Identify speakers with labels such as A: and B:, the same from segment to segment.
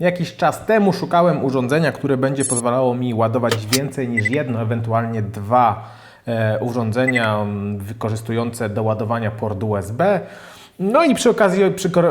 A: Jakiś czas temu szukałem urządzenia, które będzie pozwalało mi ładować więcej niż jedno, ewentualnie dwa e, urządzenia mm, wykorzystujące do ładowania port USB. No i przy okazji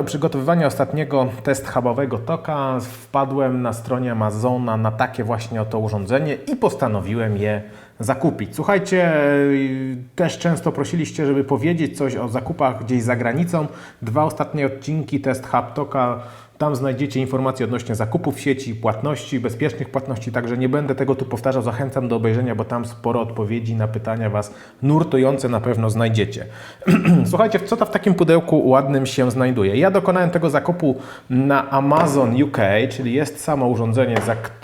A: przygotowywania ostatniego test hubowego toka wpadłem na stronie Amazona na takie właśnie oto urządzenie i postanowiłem je zakupić. Słuchajcie, y, też często prosiliście, żeby powiedzieć coś o zakupach gdzieś za granicą. Dwa ostatnie odcinki test hub toka tam znajdziecie informacje odnośnie zakupów sieci, płatności, bezpiecznych płatności, także nie będę tego tu powtarzał. Zachęcam do obejrzenia, bo tam sporo odpowiedzi na pytania Was nurtujące na pewno znajdziecie. Słuchajcie, co to w takim pudełku ładnym się znajduje? Ja dokonałem tego zakupu na Amazon UK, czyli jest samo urządzenie,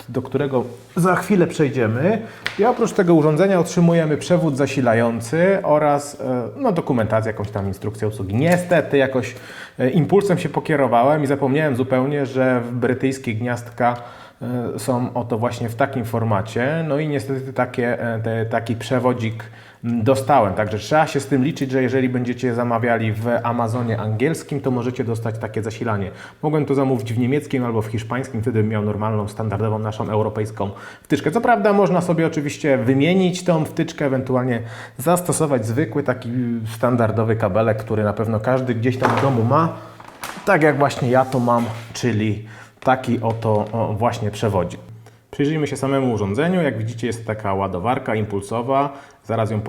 A: do którego za chwilę przejdziemy. I oprócz tego urządzenia otrzymujemy przewód zasilający oraz e, no, dokumentację, jakąś tam instrukcję obsługi. Niestety jakoś e, impulsem się pokierowałem i zapomniałem zupełnie, że brytyjskie gniazdka e, są oto właśnie w takim formacie. No i niestety takie, e, te, taki przewodzik dostałem. Także trzeba się z tym liczyć, że jeżeli będziecie zamawiali w Amazonie angielskim, to możecie dostać takie zasilanie. Mogłem to zamówić w niemieckim albo w hiszpańskim, wtedy bym miał normalną, standardową naszą europejską wtyczkę. Co prawda można sobie oczywiście wymienić tą wtyczkę, ewentualnie zastosować zwykły taki standardowy kabelek, który na pewno każdy gdzieś tam w domu ma. Tak jak właśnie ja to mam, czyli taki oto właśnie przewodzik. Przyjrzyjmy się samemu urządzeniu. Jak widzicie jest taka ładowarka impulsowa. Zaraz ją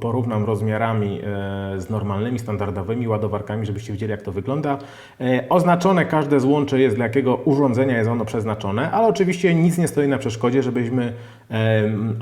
A: porównam rozmiarami e, z normalnymi, standardowymi ładowarkami, żebyście widzieli jak to wygląda. E, oznaczone każde złącze jest dla jakiego urządzenia jest ono przeznaczone, ale oczywiście nic nie stoi na przeszkodzie, żebyśmy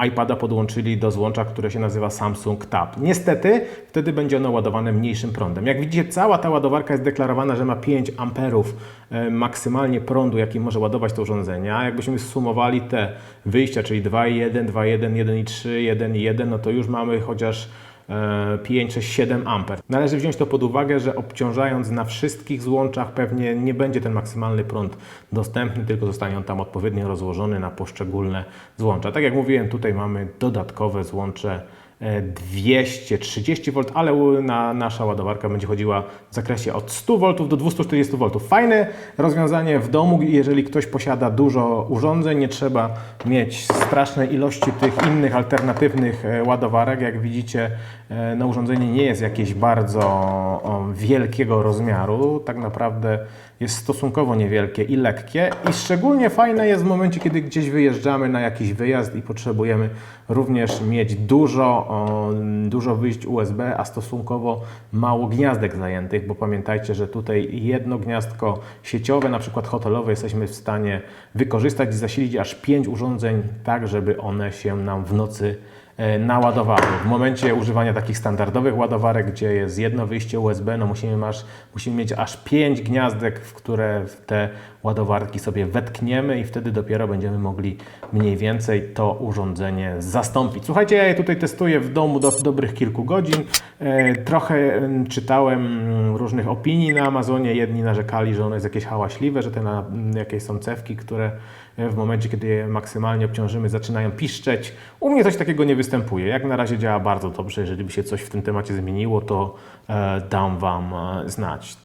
A: iPada podłączyli do złącza, które się nazywa Samsung Tab. Niestety wtedy będzie ono ładowane mniejszym prądem. Jak widzicie cała ta ładowarka jest deklarowana, że ma 5 amperów e, maksymalnie prądu, jaki może ładować to urządzenie. A Jakbyśmy sumowali te wyjścia, czyli 2,1, 2,1, 1,3, 1,1, no to już mamy chociaż e, 5, 6, 7 amper. Należy wziąć to pod uwagę, że obciążając na wszystkich złączach pewnie nie będzie ten maksymalny prąd dostępny, tylko zostanie on tam odpowiednio rozłożony na poszczególne złącza. Tak jak mówiłem, tutaj mamy dodatkowe złącze 230 V, ale na, nasza ładowarka będzie chodziła w zakresie od 100 V do 240 V. Fajne rozwiązanie w domu, jeżeli ktoś posiada dużo urządzeń, nie trzeba mieć strasznej ilości tych innych alternatywnych e, ładowarek. Jak widzicie, e, no, urządzenie nie jest jakieś bardzo wielkiego rozmiaru, tak naprawdę jest stosunkowo niewielkie i lekkie i szczególnie fajne jest w momencie, kiedy gdzieś wyjeżdżamy na jakiś wyjazd i potrzebujemy również mieć dużo, o, dużo wyjść USB, a stosunkowo mało gniazdek zajętych, bo pamiętajcie, że tutaj jedno gniazdko sieciowe, na przykład hotelowe, jesteśmy w stanie wykorzystać i zasilić aż 5 urządzeń tak, żeby one się nam w nocy naładowały. W momencie używania takich standardowych ładowarek, gdzie jest jedno wyjście USB, no musimy, masz, musimy mieć aż 5 gniazdek, w które te ładowarki sobie wetkniemy i wtedy dopiero będziemy mogli mniej więcej to urządzenie zastąpić. Słuchajcie, ja je tutaj testuję w domu do dobrych kilku godzin. E, Trochę em, czytałem mm, różnych opinii na Amazonie. Jedni narzekali, że ono jest jakieś hałaśliwe, że te na, m, jakieś są cewki, które e, w momencie, kiedy je maksymalnie obciążymy, zaczynają piszczeć. U mnie coś takiego nie występuje. Jak na razie działa bardzo dobrze. Jeżeli by się coś w tym temacie zmieniło, to e, dam Wam e, znać.